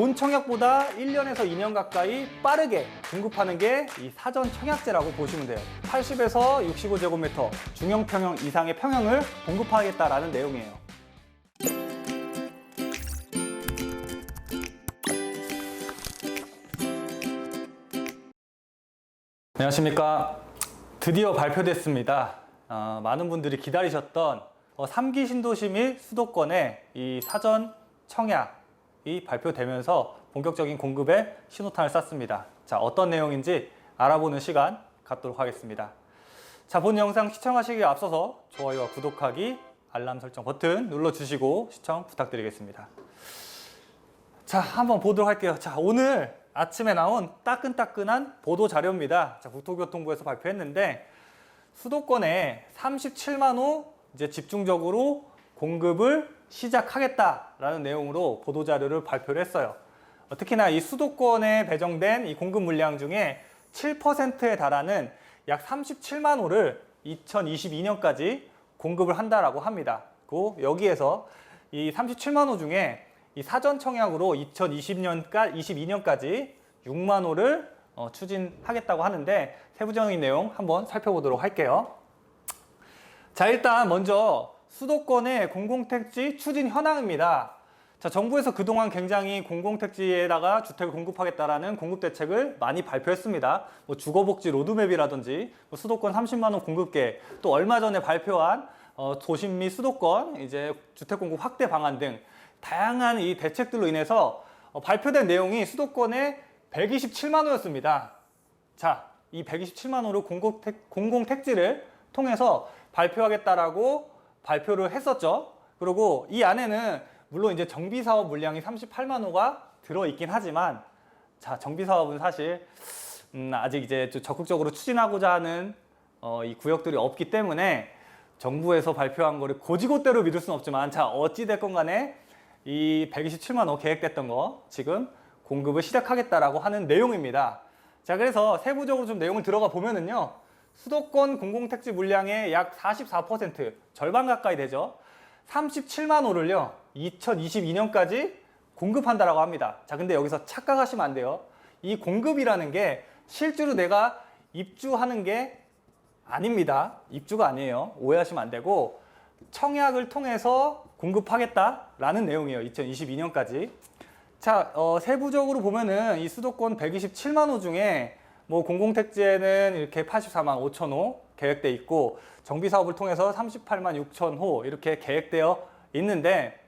본 청약보다 1년에서 2년 가까이 빠르게 공급하는 게 이 사전 청약제라고 보시면 돼요. 80에서 65제곱미터 중형 평형 이상의 평형을 공급하겠다라는 내용이에요. 안녕하십니까. 드디어 발표됐습니다. 어, 많은 분들이 기다리셨던 어, 3기 신도시 및 수도권의 이 사전 청약 이 발표되면서 본격적인 공급에 신호탄을 쐈습니다. 자, 어떤 내용인지 알아보는 시간 갖도록 하겠습니다. 자, 본 영상 시청하시기에 앞서서 좋아요와 구독하기, 알람 설정 버튼 눌러주시고 시청 부탁드리겠습니다. 자, 한번 보도록 할게요. 자, 오늘 아침에 나온 따끈따끈한 보도 자료입니다. 자, 국토교통부에서 발표했는데 수도권에 37만 호 이제 집중적으로 공급을 시작하겠다라는 내용으로 보도 자료를 발표를 했어요. 어, 특히나 이 수도권에 배정된 이 공급 물량 중에 7%에 달하는 약 37만 호를 2022년까지 공급을 한다라고 합니다. 그 여기에서 이 37만 호 중에 이 사전 청약으로 2020년까 22년까지 6만 호를 어, 추진하겠다고 하는데 세부적인 내용 한번 살펴보도록 할게요. 자, 일단 먼저 수도권의 공공택지 추진 현황입니다. 자, 정부에서 그동안 굉장히 공공택지에다가 주택을 공급하겠다라는 공급 대책을 많이 발표했습니다. 뭐 주거복지 로드맵이라든지 뭐 수도권 30만 원 공급계 또 얼마 전에 발표한 어, 도심 및 수도권 이제 주택 공급 확대 방안 등 다양한 이 대책들로 인해서 어, 발표된 내용이 수도권에 127만 호였습니다. 자, 이 127만 호를 공공택, 공공택지를 통해서 발표하겠다라고 발표를 했었죠. 그리고 이 안에는 물론 이제 정비 사업 물량이 38만 호가 들어 있긴 하지만 자, 정비 사업은 사실 음, 아직 이제 좀 적극적으로 추진하고자 하는 어, 이 구역들이 없기 때문에 정부에서 발표한 거를 고지고대로 믿을 수는 없지만 자, 어찌됐건 간에 이 127만 호 계획됐던 거 지금 공급을 시작하겠다라고 하는 내용입니다. 자, 그래서 세부적으로 좀 내용을 들어가 보면은요. 수도권 공공택지 물량의 약 44% 절반 가까이 되죠. 37만 호를요. 2022년까지 공급한다라고 합니다. 자, 근데 여기서 착각하시면 안 돼요. 이 공급이라는 게 실제로 내가 입주하는 게 아닙니다. 입주가 아니에요. 오해하시면 안 되고 청약을 통해서 공급하겠다라는 내용이에요. 2022년까지. 자, 어, 세부적으로 보면은 이 수도권 127만 호 중에 뭐 공공택지에는 이렇게 84만 5천 호 계획돼 있고 정비 사업을 통해서 38만 6천 호 이렇게 계획되어 있는데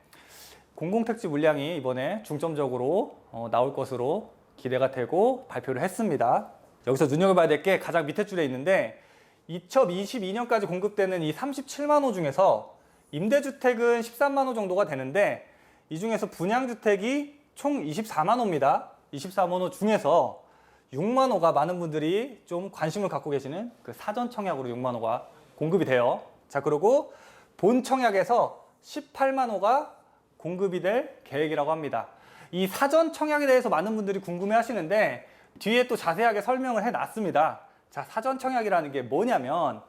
공공택지 물량이 이번에 중점적으로 어, 나올 것으로 기대가 되고 발표를 했습니다. 여기서 눈여겨봐야 될 게 가장 밑에 줄에 있는데 2022년까지 공급되는 이 37만 호 중에서 임대주택은 13만 호 정도가 되는데 이 중에서 분양주택이 총 24만 호입니다. 24만 호 중에서 6만 호가 많은 분들이 좀 관심을 갖고 계시는 그 사전 청약으로 6만 호가 공급이 돼요. 자, 그리고 본 청약에서 18만 호가 공급이 될 계획이라고 합니다. 이 사전 청약에 대해서 많은 분들이 궁금해 하시는데 뒤에 또 자세하게 설명을 해 놨습니다. 자, 사전 청약이라는 게 뭐냐면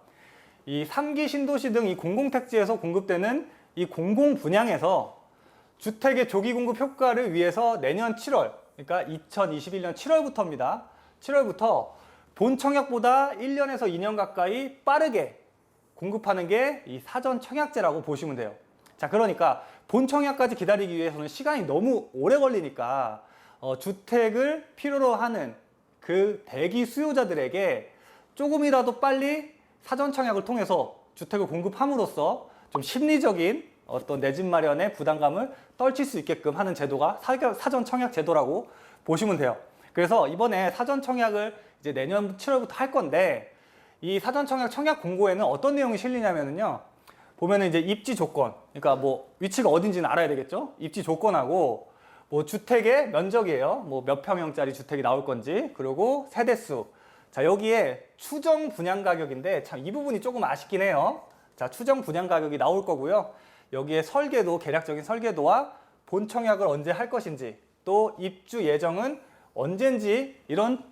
이 3기 신도시 등 이 공공택지에서 공급되는 이 공공 분양에서 주택의 조기 공급 효과를 위해서 내년 7월, 그러니까 2021년 7월부터입니다. 7월부터 본 청약보다 1년에서 2년 가까이 빠르게 공급하는 게 이 사전 청약제라고 보시면 돼요. 자, 그러니까 본 청약까지 기다리기 위해서는 시간이 너무 오래 걸리니까 어, 주택을 필요로 하는 그 대기 수요자들에게 조금이라도 빨리 사전 청약을 통해서 주택을 공급함으로써 좀 심리적인 어떤 내 집 마련의 부담감을 떨칠 수 있게끔 하는 제도가 사- 사전 청약 제도라고 보시면 돼요. 그래서 이번에 사전 청약을 이제 내년 7월부터 할 건데 이 사전 청약 청약 공고에는 어떤 내용이 실리냐면요. 보면은 이제 입지 조건, 그러니까 뭐 위치가 어딘지는 알아야 되겠죠. 입지 조건하고 뭐 주택의 면적이에요. 뭐 몇 평형짜리 주택이 나올 건지, 그리고 세대 수. 자, 여기에 추정 분양 가격인데 참 이 부분이 조금 아쉽긴 해요. 자, 추정 분양 가격이 나올 거고요. 여기에 설계도, 계략적인 설계도와 본 청약을 언제 할 것인지, 또 입주 예정은 언젠지 이런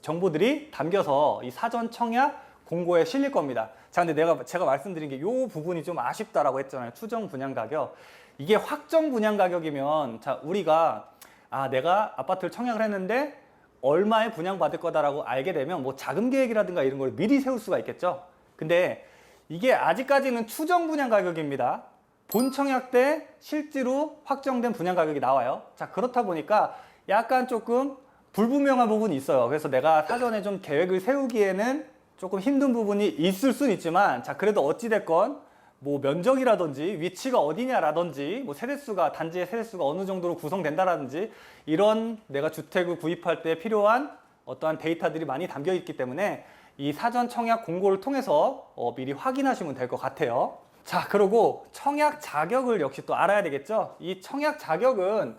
정보들이 담겨서 이 사전 청약 공고에 실릴 겁니다. 자, 근데 내가 제가 말씀드린 게이 부분이 좀 아쉽다라고 했잖아요. 추정 분양 가격. 이게 확정 분양 가격이면 자, 우리가 아 내가 아파트를 청약을 했는데 얼마에 분양받을 거다라고 알게 되면 뭐 자금 계획이라든가 이런 걸 미리 세울 수가 있겠죠. 근데 이게 아직까지는 추정 분양 가격입니다. 본 청약 때 실제로 확정된 분양 가격이 나와요. 자 그렇다 보니까 약간 조금 불분명한 부분이 있어요. 그래서 내가 사전에 좀 계획을 세우기에는 조금 힘든 부분이 있을 수는 있지만 자 그래도 어찌 됐건 뭐 면적이라든지 위치가 어디냐라든지 뭐 세대수가 단지의 세대수가 어느 정도로 구성된다라든지 이런 내가 주택을 구입할 때 필요한 어떠한 데이터들이 많이 담겨 있기 때문에 이 사전 청약 공고를 통해서 어, 미리 확인하시면 될 것 같아요. 자, 그리고 청약 자격을 역시 또 알아야 되겠죠. 이 청약 자격은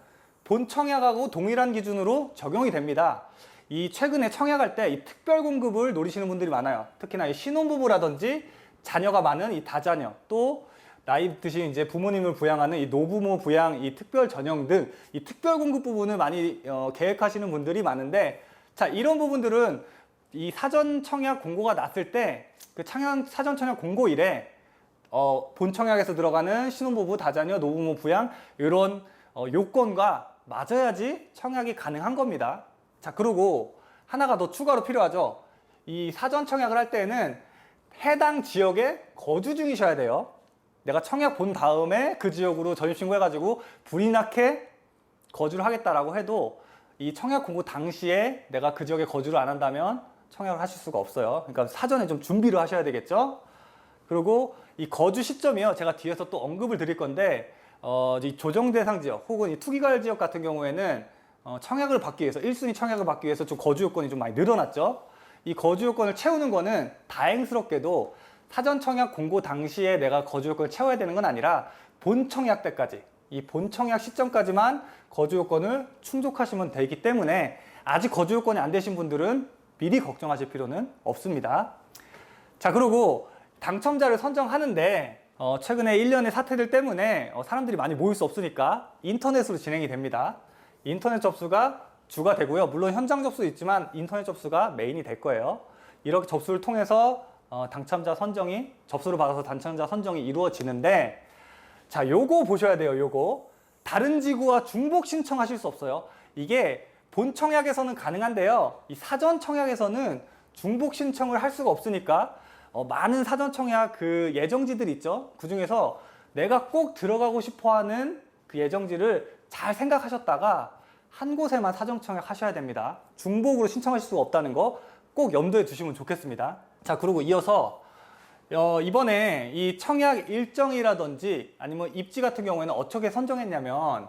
본 청약하고 동일한 기준으로 적용이 됩니다. 이 최근에 청약할 때 이 특별 공급을 노리시는 분들이 많아요. 특히나 이 신혼부부라든지 자녀가 많은 이 다자녀 또 나이 드신 이제 부모님을 부양하는 이 노부모 부양, 이 특별 전형 등 이 특별 공급 부분을 많이 어, 계획하시는 분들이 많은데 자 이런 부분들은 이 사전 청약 공고가 났을 때 그 청약 사전 청약 공고일에 어, 본 청약에서 들어가는 신혼부부 다자녀 노부모 부양 이런 어, 요건과 맞아야지 청약이 가능한 겁니다. 자 그리고 하나가 더 추가로 필요하죠. 이 사전 청약을 할 때는 해당 지역에 거주 중이셔야 돼요. 내가 청약 본 다음에 그 지역으로 전입신고 해가지고 불이 나게 거주를 하겠다라고 해도 이 청약 공고 당시에 내가 그 지역에 거주를 안 한다면 청약을 하실 수가 없어요. 그러니까 사전에 좀 준비를 하셔야 되겠죠. 그리고 이 거주 시점이요. 제가 뒤에서 또 언급을 드릴 건데 어, 이 조정 대상 지역 혹은 이 투기과열 지역 같은 경우에는 어, 청약을 받기 위해서 1순위 청약을 받기 위해서 좀 거주 요건이 좀 많이 늘어났죠. 이 거주 요건을 채우는 거는 다행스럽게도 사전 청약 공고 당시에 내가 거주 요건을 채워야 되는 건 아니라 본 청약 때까지 이 본 청약 시점까지만 거주 요건을 충족하시면 되기 때문에 아직 거주 요건이 안 되신 분들은 미리 걱정하실 필요는 없습니다. 자, 그리고 당첨자를 선정하는데 어, 최근에 1년의 사태들 때문에 어, 사람들이 많이 모일 수 없으니까 인터넷으로 진행이 됩니다. 인터넷 접수가 주가 되고요. 물론 현장 접수도 있지만 인터넷 접수가 메인이 될 거예요. 이렇게 접수를 통해서 어, 당첨자 선정이 접수를 받아서 당첨자 선정이 이루어지는데 자, 요거 보셔야 돼요. 요거 다른 지구와 중복 신청하실 수 없어요. 이게 본 청약에서는 가능한데요. 이 사전 청약에서는 중복 신청을 할 수가 없으니까 어, 많은 사전 청약 그 예정지들 있죠. 그 중에서 내가 꼭 들어가고 싶어하는 그 예정지를 잘 생각하셨다가 한 곳에만 사전 청약 하셔야 됩니다. 중복으로 신청하실 수가 없다는 거 꼭 염두에 두시면 좋겠습니다. 자, 그리고 이어서 어, 이번에 이 청약 일정이라든지 아니면 입지 같은 경우에는 어떻게 선정했냐면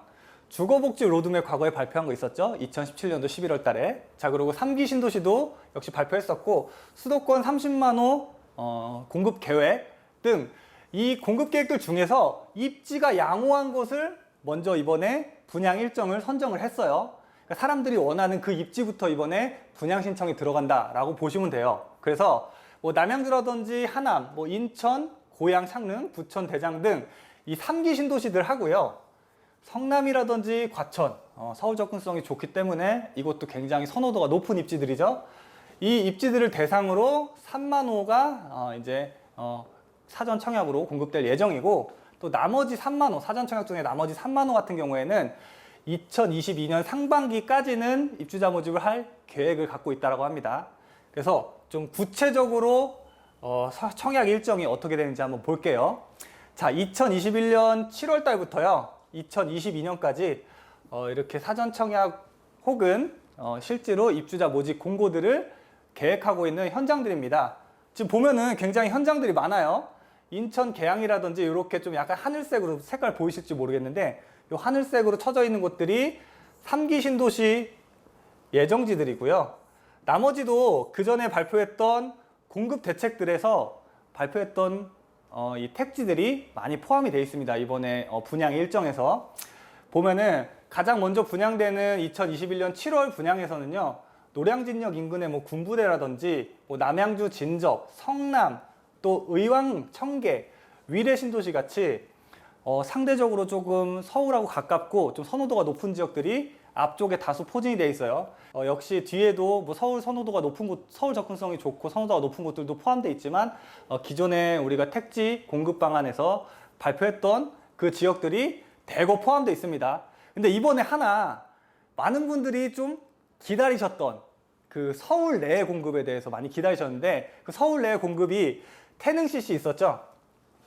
주거복지 로드맵 과거에 발표한 거 있었죠? 2017년도 11월 달에. 자, 그리고 3기 신도시도 역시 발표했었고 수도권 30만 호 어, 공급 계획 등 이 공급 계획들 중에서 입지가 양호한 곳을 먼저 이번에 분양 일정을 선정을 했어요. 그러니까 사람들이 원하는 그 입지부터 이번에 분양 신청이 들어간다라고 보시면 돼요. 그래서 뭐 남양주라든지 하남, 뭐 인천, 고양, 창릉, 부천, 대장 등 이 3기 신도시들 하고요. 성남이라든지 과천, 어, 서울 접근성이 좋기 때문에 이것도 굉장히 선호도가 높은 입지들이죠. 이 입지들을 대상으로 3만 호가 어, 이제 어, 사전 청약으로 공급될 예정이고 또 나머지 3만 호, 사전 청약 중에 나머지 3만 호 같은 경우에는 2022년 상반기까지는 입주자 모집을 할 계획을 갖고 있다고 합니다. 그래서 좀 구체적으로 어, 서- 청약 일정이 어떻게 되는지 한번 볼게요. 자, 2021년 7월 달부터요. 2022년까지 어, 이렇게 사전 청약 혹은 어, 실제로 입주자 모집 공고들을 계획하고 있는 현장들입니다. 지금 보면은 굉장히 현장들이 많아요. 인천 계양이라든지 이렇게 좀 약간 하늘색으로 색깔 보이실지 모르겠는데 이 하늘색으로 쳐져 있는 곳들이 3기 신도시 예정지들이고요. 나머지도 그 전에 발표했던 공급 대책들에서 발표했던 어, 이 택지들이 많이 포함이 되어 있습니다. 이번에 어, 분양 일정에서 보면은 가장 먼저 분양되는 2021년 7월 분양에서는요. 노량진역 인근의 뭐 군부대라든지 뭐 남양주 진접, 성남, 또 의왕, 청계, 위례 신도시 같이 어, 상대적으로 조금 서울하고 가깝고 좀 선호도가 높은 지역들이 앞쪽에 다수 포진이 돼 있어요. 어, 역시 뒤에도 뭐 서울 선호도가 높은 곳, 서울 접근성이 좋고 선호도가 높은 곳들도 포함되어 있지만 어, 기존에 우리가 택지 공급 방안에서 발표했던 그 지역들이 대거 포함되어 있습니다. 근데 이번에 하나 많은 분들이 좀 기다리셨던 그 서울 내 공급에 대해서 많이 기다리셨는데 그 서울 내 공급이 태능 CC 있었죠?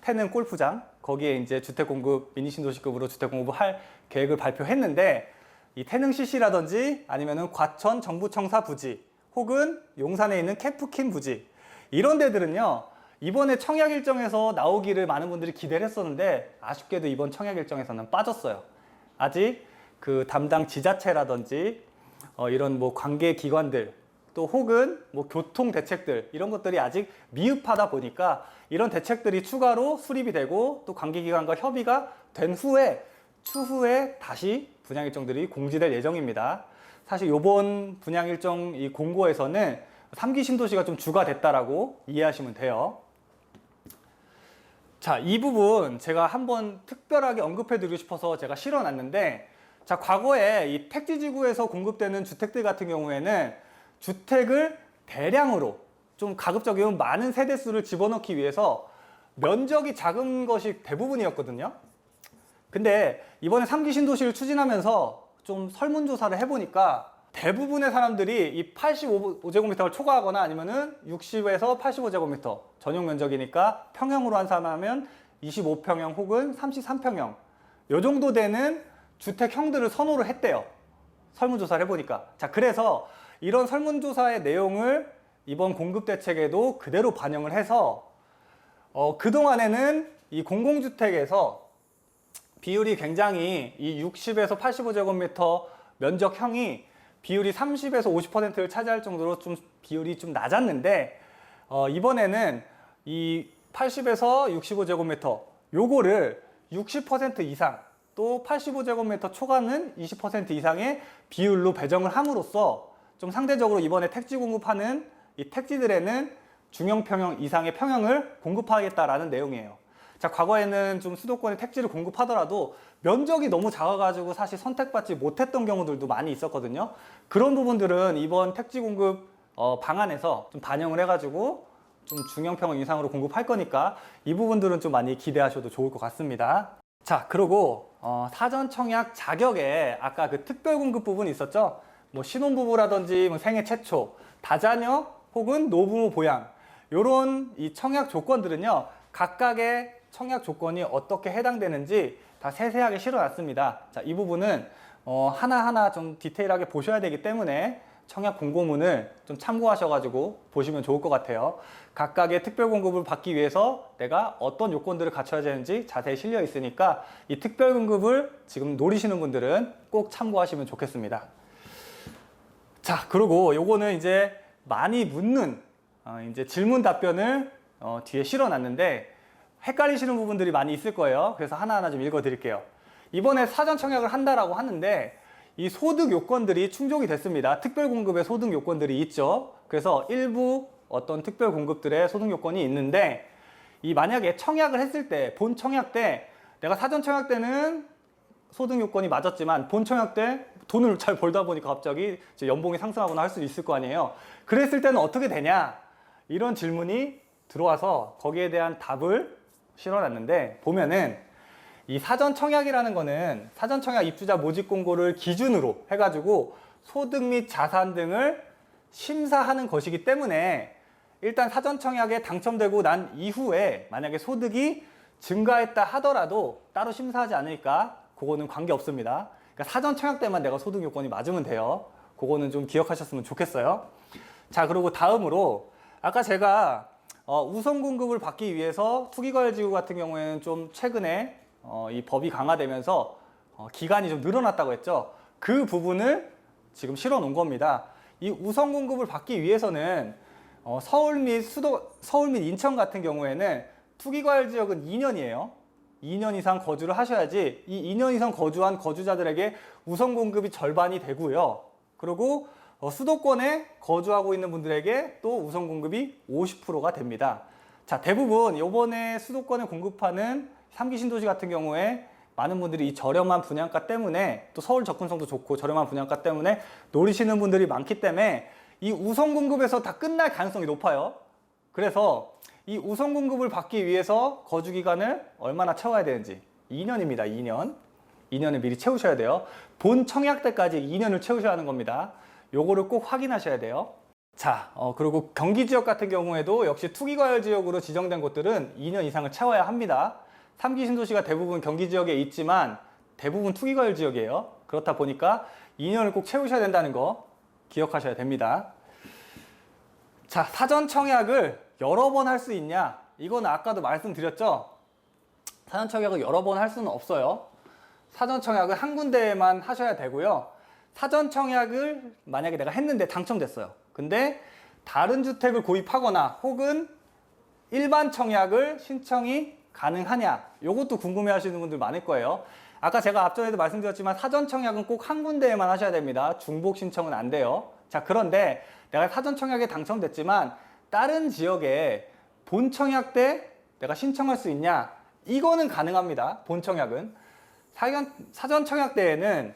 태능 골프장 거기에 이제 주택 공급 미니 신도시급으로 주택 공급을 할 계획을 발표했는데 이 태능 CC라든지 아니면은 과천 정부청사 부지 혹은 용산에 있는 캠프킨 부지 이런 데들은요 이번에 청약 일정에서 나오기를 많은 분들이 기대를 했었는데 아쉽게도 이번 청약 일정에서는 빠졌어요. 아직 그 담당 지자체라든지 어, 이런 뭐 관계 기관들 또 혹은 뭐 교통 대책들 이런 것들이 아직 미흡하다 보니까 이런 대책들이 추가로 수립이 되고 또 관계 기관과 협의가 된 후에 추후에 다시 분양 일정들이 공지될 예정입니다. 사실 이번 분양 일정 이 공고에서는 3기 신도시가 좀 주가 됐다라고 이해하시면 돼요. 자, 이 부분 제가 한번 특별하게 언급해 드리고 싶어서 제가 실어 놨는데 자, 과거에 이 택지 지구에서 공급되는 주택들 같은 경우에는 주택을 대량으로 좀 가급적이면 많은 세대 수를 집어넣기 위해서 면적이 작은 것이 대부분이었거든요. 근데 이번에 3기 신도시를 추진하면서 좀 설문조사를 해보니까 대부분의 사람들이 이 85제곱미터를 초과하거나 아니면은 60에서 85제곱미터 전용 면적이니까 평형으로 환산하면 25평형 혹은 33평형 요 정도 되는 주택형들을 선호를 했대요. 설문조사를 해보니까. 자, 그래서 이런 설문조사의 내용을 이번 공급대책에도 그대로 반영을 해서 어, 그동안에는 이 공공주택에서 비율이 굉장히 이 60에서 85제곱미터 면적형이 비율이 30에서 50%를 차지할 정도로 좀 비율이 좀 낮았는데 어, 이번에는 이 80에서 65제곱미터 요거를 60% 이상 또 85제곱미터 초과는 20% 이상의 비율로 배정을 함으로써 좀 상대적으로 이번에 택지 공급하는 이 택지들에는 중형 평형 이상의 평형을 공급하겠다라는 내용이에요. 자, 과거에는 좀 수도권에 택지를 공급하더라도 면적이 너무 작아가지고 사실 선택받지 못했던 경우들도 많이 있었거든요. 그런 부분들은 이번 택지 공급 어, 방안에서 좀 반영을 해가지고 좀 중형 평형 이상으로 공급할 거니까 이 부분들은 좀 많이 기대하셔도 좋을 것 같습니다. 자, 그리고 어, 사전 청약 자격에 아까 그 특별 공급 부분 있었죠? 뭐 신혼부부라든지 뭐 생애 최초, 다자녀 혹은 노부모 보양 요런 이 청약 조건들은요 각각의 청약 조건이 어떻게 해당되는지 다 세세하게 실어놨습니다. 자, 이 부분은 어, 하나하나 좀 디테일하게 보셔야 되기 때문에 청약 공고문을 좀 참고하셔가지고 보시면 좋을 것 같아요. 각각의 특별 공급을 받기 위해서 내가 어떤 요건들을 갖춰야 되는지 자세히 실려 있으니까 이 특별 공급을 지금 노리시는 분들은 꼭 참고하시면 좋겠습니다. 자, 그리고 요거는 이제 많이 묻는 어, 이제 질문 답변을 어, 뒤에 실어 놨는데 헷갈리시는 부분들이 많이 있을 거예요. 그래서 하나하나 좀 읽어 드릴게요. 이번에 사전 청약을 한다라고 하는데 이 소득 요건들이 충족이 됐습니다. 특별 공급의 소득 요건들이 있죠. 그래서 일부 어떤 특별 공급들의 소득 요건이 있는데 이 만약에 청약을 했을 때 본 청약 때 내가 사전 청약 때는 소득 요건이 맞았지만 본 청약 때 돈을 잘 벌다 보니까 갑자기 연봉이 상승하거나 할 수도 있을 거 아니에요. 그랬을 때는 어떻게 되냐? 이런 질문이 들어와서 거기에 대한 답을 실어놨는데 보면은 이 사전 청약이라는 거는 사전 청약 입주자 모집 공고를 기준으로 해가지고 소득 및 자산 등을 심사하는 것이기 때문에 일단 사전 청약에 당첨되고 난 이후에 만약에 소득이 증가했다 하더라도 따로 심사하지 않으니까 그거는 관계 없습니다. 그러니까 사전 청약 때만 내가 소득 요건이 맞으면 돼요. 그거는 좀 기억하셨으면 좋겠어요. 자, 그리고 다음으로 아까 제가 어, 우선 공급을 받기 위해서 투기과열 지구 같은 경우에는 좀 최근에 어, 이 법이 강화되면서 어, 기간이 좀 늘어났다고 했죠. 그 부분을 지금 실어 놓은 겁니다. 이 우선 공급을 받기 위해서는 어, 서울 및 수도 서울 및 인천 같은 경우에는 투기과열 지역은 2년이에요. 2년 이상 거주를 하셔야지 이 2년 이상 거주한 거주자들에게 우선 공급이 절반이 되고요. 그리고 어, 수도권에 거주하고 있는 분들에게 또 우선 공급이 50%가 됩니다. 자, 대부분 이번에 수도권에 공급하는 3기 신도시 같은 경우에 많은 분들이 이 저렴한 분양가 때문에 또 서울 접근성도 좋고 저렴한 분양가 때문에 노리시는 분들이 많기 때문에 이 우선 공급에서 다 끝날 가능성이 높아요. 그래서 이 우선 공급을 받기 위해서 거주 기간을 얼마나 채워야 되는지 2년입니다. 2년. 2년을 미리 채우셔야 돼요. 본 청약 때까지 2년을 채우셔야 하는 겁니다. 요거를 꼭 확인하셔야 돼요. 자, 어, 그리고 경기 지역 같은 경우에도 역시 투기과열 지역으로 지정된 곳들은 2년 이상을 채워야 합니다. 3기 신도시가 대부분 경기 지역에 있지만 대부분 투기과열 지역이에요. 그렇다 보니까 2년을 꼭 채우셔야 된다는 거 기억하셔야 됩니다. 자, 사전 청약을 여러 번 할 수 있냐? 이건 아까도 말씀드렸죠? 사전 청약을 여러 번 할 수는 없어요. 사전 청약을 한 군데에만 하셔야 되고요. 사전 청약을 만약에 내가 했는데 당첨됐어요. 근데 다른 주택을 구입하거나 혹은 일반 청약을 신청이 가능하냐? 이것도 궁금해 하시는 분들 많을 거예요. 아까 제가 앞전에도 말씀드렸지만 사전 청약은 꼭 한 군데에만 하셔야 됩니다. 중복 신청은 안 돼요. 자, 그런데 내가 사전 청약에 당첨됐지만 다른 지역에 본 청약 때 내가 신청할 수 있냐? 이거는 가능합니다. 본 청약은. 사전, 사전 청약 때에는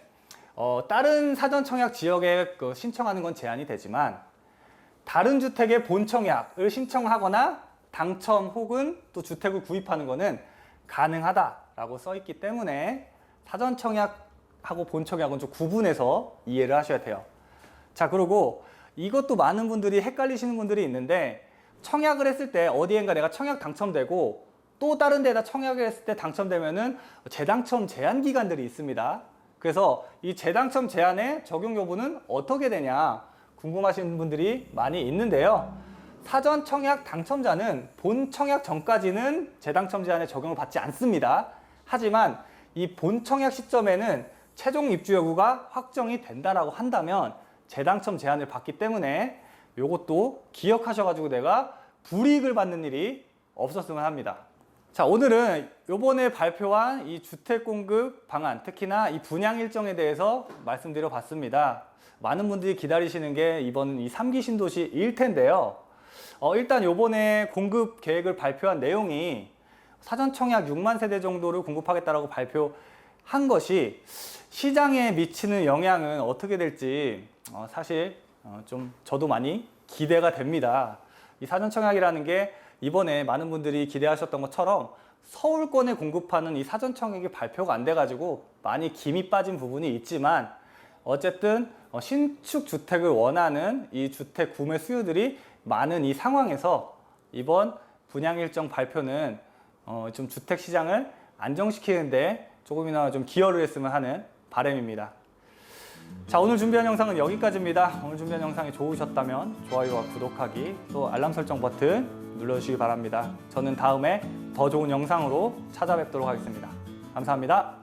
어, 다른 사전 청약 지역에 그 신청하는 건 제한이 되지만 다른 주택의 본 청약을 신청하거나 당첨 혹은 또 주택을 구입하는 거는 가능하다라고 써 있기 때문에 사전 청약하고 본 청약은 좀 구분해서 이해를 하셔야 돼요. 자, 그리고 이것도 많은 분들이 헷갈리시는 분들이 있는데 청약을 했을 때 어디엔가 내가 청약 당첨되고 또 다른 데다 청약을 했을 때 당첨되면은 재당첨 제한 기간들이 있습니다. 그래서 이 재당첨 제한의 적용 여부는 어떻게 되냐 궁금하신 분들이 많이 있는데요. 사전 청약 당첨자는 본 청약 전까지는 재당첨 제한에 적용을 받지 않습니다. 하지만 이 본 청약 시점에는 최종 입주 여부가 확정이 된다라고 한다면 재당첨 제한을 받기 때문에 이것도 기억하셔가지고 내가 불이익을 받는 일이 없었으면 합니다. 자, 오늘은 요번에 발표한 이 주택 공급 방안, 특히나 이 분양 일정에 대해서 말씀드려 봤습니다. 많은 분들이 기다리시는 게 이번 이 3기 신도시일 텐데요. 어, 일단 요번에 공급 계획을 발표한 내용이 사전 청약 6만 세대 정도를 공급하겠다라고 발표한 것이 시장에 미치는 영향은 어떻게 될지 어, 사실 어, 좀 저도 많이 기대가 됩니다. 이 사전 청약이라는 게 이번에 많은 분들이 기대하셨던 것처럼 서울권에 공급하는 이 사전 청약이 발표가 안 돼가지고 많이 김이 빠진 부분이 있지만 어쨌든 어, 신축 주택을 원하는 이 주택 구매 수요들이 많은 이 상황에서 이번 분양 일정 발표는 어, 좀 주택 시장을 안정시키는데 조금이나마 좀 기여를 했으면 하는 바람입니다. 자 오늘 준비한 영상은 여기까지입니다. 오늘 준비한 영상이 좋으셨다면 좋아요와 구독하기 또 알람 설정 버튼 눌러주시기 바랍니다. 저는 다음에 더 좋은 영상으로 찾아뵙도록 하겠습니다. 감사합니다.